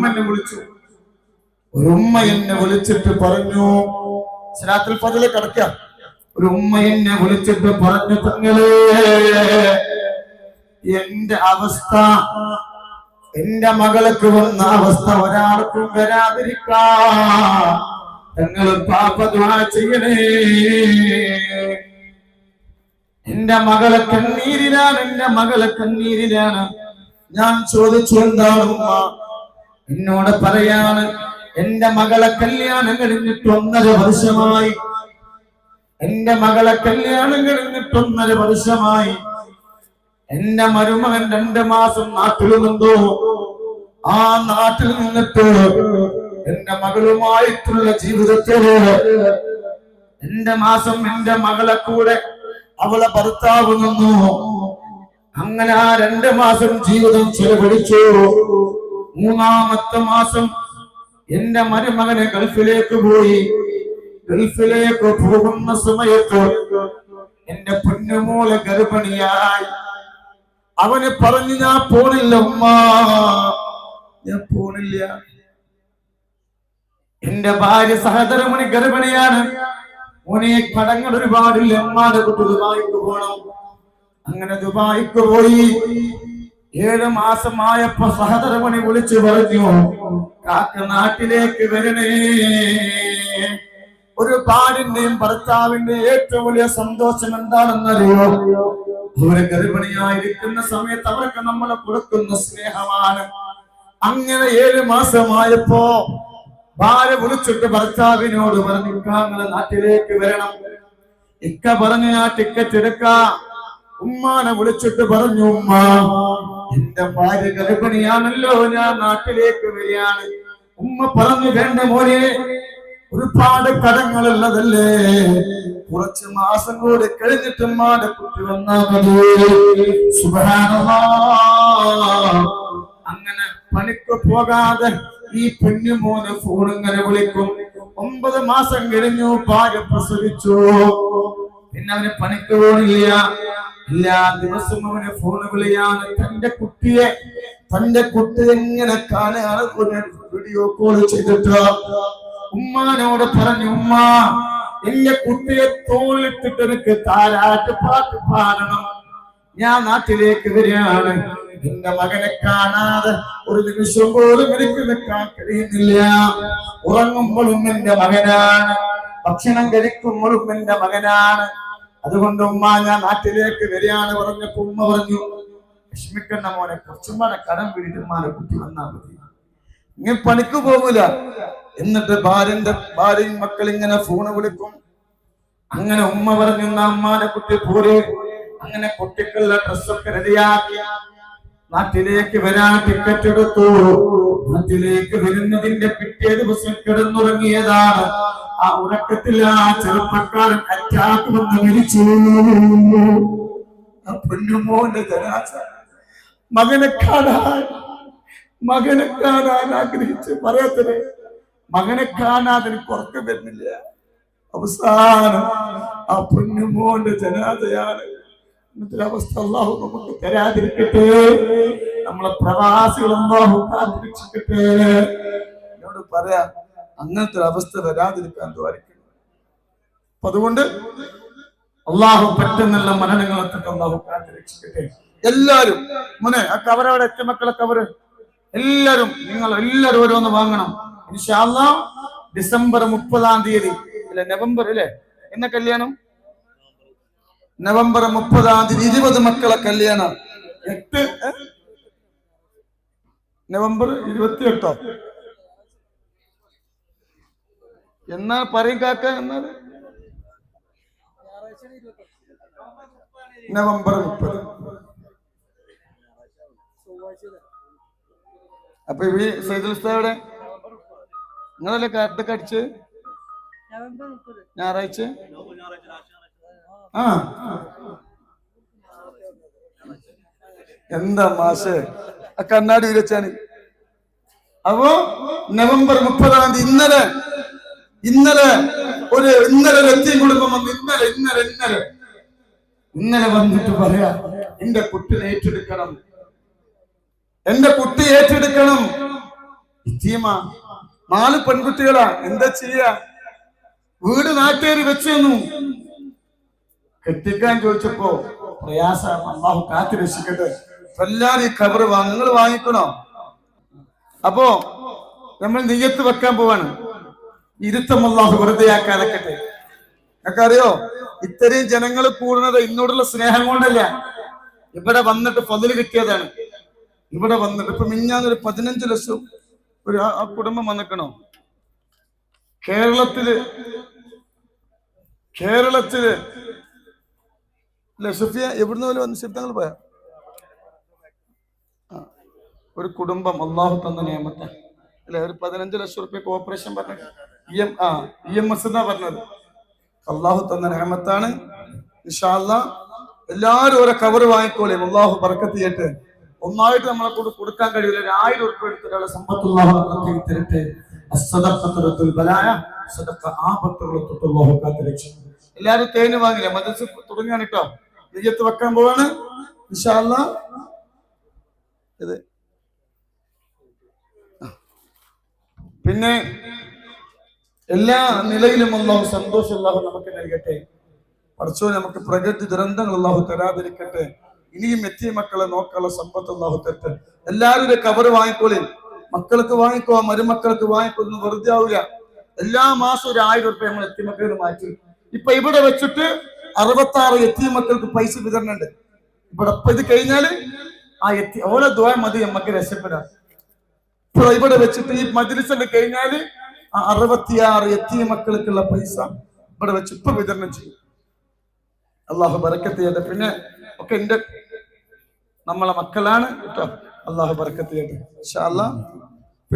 ഉമ്മ എന്നെ വിളിച്ചു. ഒരു ഉമ്മ എന്നെ വിളിച്ചിട്ട് പറഞ്ഞു സ്നാത്തിൽ പതിൽ കിടക്ക. ഒരു ഉമ്മ എന്നെ വിളിച്ചിട്ട് പറഞ്ഞു തങ്ങളെ എന്റെ അവസ്ഥ എന്റെ മകൾക്ക് വന്ന അവസ്ഥ ഒരാൾക്കും വരാതിരിക്കാ. തങ്ങൾ പാപ ദ്വാ ചെയ്യണേ. എന്റെ മകളെ കണ്ണീരിലാണ് എന്റെ മകളെ കണ്ണീരിലാണ്. ഞാൻ ചോദിച്ചു എന്താണ് ഉമ്മ എന്നോട് പറയാണ് എന്റെ മകളെ കല്യാണം കഴിഞ്ഞിട്ട് ഒന്നര വർഷമായി. എന്റെ മകളെ കല്യാണം കഴിഞ്ഞിട്ട് ഒന്നര വർഷമായി. എന്റെ മരുമകൻ രണ്ട് മാസം നാട്ടിൽ നിന്നോ ആ നാട്ടിൽ നിന്നിട്ട് എന്റെ മകളുമായിട്ടുള്ള ജീവിതത്തിൽ എന്റെ മാസം എന്റെ മകളെ കൂടെ അവളെ ഭർത്താവ് നിന്നു. അങ്ങനെ ആ രണ്ട് മാസം ജീവിതം ചെലവഴിച്ചു. മൂന്നാമത്തെ മാസം എന്റെ മരുമകനെ ഗൾഫിലേക്ക് പോയി. ഗൾഫിലേക്ക് പോകുന്ന സമയത്ത് എന്റെ പൊന്നുമോളെ ഗർഭിണിയായി. അവന് പറഞ്ഞു ഞാൻ പോണില്ല ഉമ്മ. ഞാൻ പോണില്ല. എന്റെ ഭാര്യ സഹോദരമണി ഗർഭിണിയാണ്. മോനെ കടങ്ങൾ ഒരുപാടില്ല. അമ്മാടെ കുട്ടി ദുബായിക്ക് പോണം. അങ്ങനെ ദുബായിക്ക് പോയി. ഏഴ് മാസമായപ്പോ സഹധർമ്മണി വിളിച്ചു പറഞ്ഞു കാക്ക നാട്ടിലേക്ക് വരണേ. ഒരു പാടിന്റെയും ഭർത്താവിന്റെ ഏറ്റവും വലിയ സന്തോഷം എന്താണെന്നറിയോ? അവരെ ഗർഭിണിയായിരിക്കുന്ന സമയത്ത് അവർക്ക് നമ്മളെ കൊടുക്കുന്ന സ്നേഹമാണ്. അങ്ങനെ ഏഴ് മാസമായപ്പോ ഭാര്യ വിളിച്ചിട്ട് ഭർത്താവിനോട് പറഞ്ഞു ഇക്കാങ്ങളെ നാട്ടിലേക്ക് വരണം. ഇക്ക പറഞ്ഞു ആ ടിക്കറ്റ് എടുക്ക. ഉമ്മാനെ വിളിച്ചിട്ട് പറഞ്ഞു ഉമ്മ എന്റെ ഭാര്യ ഗർഭിണിയാണല്ലോ ഞാൻ നാട്ടിലേക്ക് വരികയാണ്. ഉമ്മ പറഞ്ഞു വേണ്ട മോനെ ഒരുപാട് കടങ്ങളുള്ളതല്ലേ? കുറച്ച് മാസം കൂടി കഴിഞ്ഞിട്ട് മാടെ കുട്ടി വന്നാ മതി. സുബ്ഹാനല്ലാഹ് അങ്ങനെ പണിക്ക് പോകാതെ ഈ പെണ്ണുമോന് ഫോൺ ഇങ്ങനെ വിളിക്കും. ഒമ്പത് മാസം കഴിഞ്ഞു ഭാര്യ പ്രസവിച്ചു. പിന്നെ അവനെ പണിക്ക് പോണില്ല എല്ലാ ദിവസവും അവനെ ഫോണ് വിളിയാണ്. തന്റെ കുട്ടിയെ തന്റെ കുട്ടി എങ്ങനെ കാണുകയാണ് വീഡിയോ കോൾ ചെയ്തിട്ട്? ഉമ്മാനോട് പറഞ്ഞു ഉമ്മ എന്റെ കുട്ടിയെ തോളിട്ടിട്ട് എനിക്ക് താരാട്ട് പാട്ട് പാടണം. ഞാൻ നാട്ടിലേക്ക് വരികയാണ്. എന്റെ മകനെ കാണാതെ ഒരു നിമിഷം പോലും എനിക്ക് നിൽക്കാൻ കഴിയുന്നില്ല. ഉറങ്ങുമ്പോഴും എന്റെ മകനാണ്. ഭക്ഷണം കഴിക്കും എന്റെ മകനാണ്. അതുകൊണ്ട് ഉമ്മ ഞാൻ നാട്ടിലേക്ക് വരികയാണ് പറഞ്ഞപ്പോ ഉമ്മ പറഞ്ഞു വിഷമിക്കണ്ട മോനെ കുറച്ചുമ്മാനെ കടം വീട്ടുമാനെ കുട്ടി വന്നാൽ മതി. ഇങ്ങനെ പണിക്ക് പോകൂല. എന്നിട്ട് ഭാര്യന്റെ ഭാര്യയും മക്കൾ ഇങ്ങനെ ഫോണ് വിളിക്കും. അങ്ങനെ ഉമ്മ പറഞ്ഞു അമ്മാനെ കുട്ടി പോരെ. അങ്ങനെ കുട്ടിക്കുള്ള ഡ്രസ്സൊക്കെ റെഡിയാക്കി നാട്ടിലേക്ക് വരാൻ ടിക്കറ്റ് എടുത്തു. നാട്ടിലേക്ക് വരുന്നതിന്റെ പിറ്റേ ദിവസം കിടന്നുറങ്ങിയതാണ്. ആ ഉറക്കത്തിൽ ആ ചെറുപ്പക്കാരൻ അറ്റാക്ക് വന്ന് മരിച്ചു. പൊന്നുമോന്റെ ജനാസ മകനെ കാണാൻ മകനെ കാണാൻ ആഗ്രഹിച്ച് പറയത്തില്ലേ മകനെ കാണാതെ വരുന്നില്ല. അവസാനം ആ പൊന്നുമോന്റെ ഇന്നത്തെ അവസ്ഥ അള്ളാഹു നമുക്ക് തരാതിരിക്കട്ടെ. നമ്മളെ പ്രവാസികൾ അള്ളാഹു കാത്തിരിക്കട്ടെ എന്നോട് പറയാ അങ്ങനത്തെ ഒരു അവസ്ഥ വരാതിരിക്കാൻ ദ്വാരിക്കണം അപ്പൊ അതുകൊണ്ട് അള്ളാഹു പറ്റുന്നുള്ള മരണങ്ങളൊക്കെ അള്ളാഹു കാത്തിരിക്കട്ടെ എല്ലാരും മോനെ ആ കവറവിടെ എത്തിയ മക്കളെ കവറ് എല്ലാരും നിങ്ങൾ എല്ലാരും ഓരോന്ന് വാങ്ങണം. ഡിസംബർ മുപ്പതാം തീയതി അല്ലെ നവംബർ അല്ലെ? എന്ന കല്യാണം? നവംബർ മുപ്പതാം തീയതി ഇരുപത് മക്കളെ കല്യാണം. എട്ട് നവംബർ ഇരുപത്തി എട്ടോ എന്നാ പറയും കാക്ക എന്നാൽ നവംബർ മുപ്പത്. അപ്പൊ സൈദുൽ ഉസ്താദ് എവിടെ? നിങ്ങളല്ലേ കാർഡൊക്കെ അടിച്ച് ഞായറാഴ്ച? ആ. എന്താ മാഷ്? ആ കണ്ണാടി വിരച്ചാണ് അപ്പോ നവംബർ മുപ്പതാം തീയതി ഇന്നലെ ഇന്നലെ ഒരു ഇന്നലെ വ്യക്തി കുടുംബം വന്ന്. ഇന്നലെ ഇന്നലെ ഇന്നലെ. ഇന്നലെ വന്നിട്ട് പറയാ എന്റെ കുട്ടിനെ ഏറ്റെടുക്കണം. എന്റെ കുട്ടി ഏറ്റെടുക്കണം. ഇത്തീമ നാല് പെൺകുട്ടികളാ. എന്താ ചെയ്യ? വീട് നാട്ടുകാർ വെച്ചു തന്നു. കെട്ടിക്കാൻ ചോദിച്ചപ്പോ പ്രയാസം അള്ളാഹു കാത്തി രക്ഷിക്കട്ടെ. എല്ലാരും ഈ ഖബർ നിങ്ങൾ വാങ്ങിക്കണോ? അപ്പോ നമ്മൾ നെയ്യത്ത് വെക്കാൻ പോവാണ്. ഇരുത്തം അള്ളാഹു വെറുതെ ആക്കാനക്കട്ടെ നിങ്ങൾക്ക് അറിയോ ഇത്രയും ജനങ്ങൾ കൂടുന്നത് ഇന്നോടുള്ള സ്നേഹം കൊണ്ടല്ല. ഇവിടെ വന്നിട്ട് പതിൽ കിട്ടിയതാണ്. ഇവിടെ വന്നിട്ട് ഇപ്പൊ മിഞ്ഞാന്നൊരു പതിനഞ്ച് ലക്ഷം ഒരു ആ കുടുംബം വന്നിക്കണോ? കേരളത്തിൽ കേരളത്തിൽ അല്ലെ സുഫിയ എവിടുന്ന് പോലെ വന്ന് ശബ്ദങ്ങൾ പോയാ? ഒരു കുടുംബം അള്ളാഹു തന്ന നിയമത്തെ. അല്ലെ ഒരു പതിനഞ്ച് ലക്ഷം റുപ്യ കോപ്പറേഷൻ പറഞ്ഞ ഇ എം ആ ഇ എം എസ് എന്നാ പറഞ്ഞത്? അള്ളാഹു തന്ന നിയമത്താണ്. ഇൻഷാല്ല എല്ലാരും ഓരോ കവർ വാങ്ങിക്കോളേ. അള്ളാഹു ബർക്കത്ത് ചെയ്യട്ടെ. ഒന്നായിട്ട് നമ്മളെ കൊണ്ട് കൊടുക്കാൻ കഴിയില്ല. ഒരു ആയിരം ഉറുപ്പ് എടുത്ത് ഒരാളെ സമ്പത്തുള്ളാഹു തരട്ടെ. എല്ലാരും തേന് വാങ്ങില്ല? മദ്രസ തുടങ്ങാൻ കേട്ടോ. നെയ്യത്ത് വെക്കാൻ പോവാണ്. ഇത്. പിന്നെ എല്ലാ നിലയിലും അള്ളാഹു സന്തോഷം അള്ളാഹു നമുക്ക് നൽകട്ടെ. പഠിച്ചോ നമുക്ക് പ്രകൃതി ദുരന്തങ്ങൾ അള്ളാഹു തരാതിരിക്കട്ടെ. ഇനിയും എത്തിയ മക്കളെ നോക്കാനുള്ള സമ്പത്ത് അള്ളാഹു തരട്ടെ. എല്ലാവരും ഒരു കവറ് വാങ്ങിക്കോളി. മക്കൾക്ക് വാങ്ങിക്കോ മരുമക്കൾക്ക് വാങ്ങിക്കോ ഒന്നും വെറുതെ ആവില്ല എല്ലാ മാസവും ഒരു ആയിരം റുപ്യ നമ്മൾ എത്തിയ മക്കളിൽ മാറ്റി. ഇപ്പൊ ഇവിടെ വെച്ചിട്ട് അറുപത്തി ആറ് എത്തിയ മക്കൾക്ക് പൈസ വിതരണം ഉണ്ട് ഇവിടെ ഇപ്പൊ ഇത് കഴിഞ്ഞാൽ ആ എത്തി ഓരോ ദ്വാ മതി നമുക്ക് രക്ഷപ്പെടാം ഇപ്പൊ ഇവിടെ വെച്ചിട്ട് ഈ മജ്ലിസിന്റെ കഴിഞ്ഞാൽ ആ അറുപത്തിയാറ് എത്തിയ മക്കൾക്കുള്ള പൈസ ഇവിടെ വെച്ച് ഇപ്പൊ വിതരണം ചെയ്യും. അള്ളാഹു ബറക്കത്ത് ചെയ്യട്ടെ. പിന്നെ ഒക്കെ എന്റെ നമ്മളെ മക്കളാണ് കേട്ടോ. അള്ളാഹു ബറക്കത്ത് ചെയ്യട്ടെ. ഇൻഷാ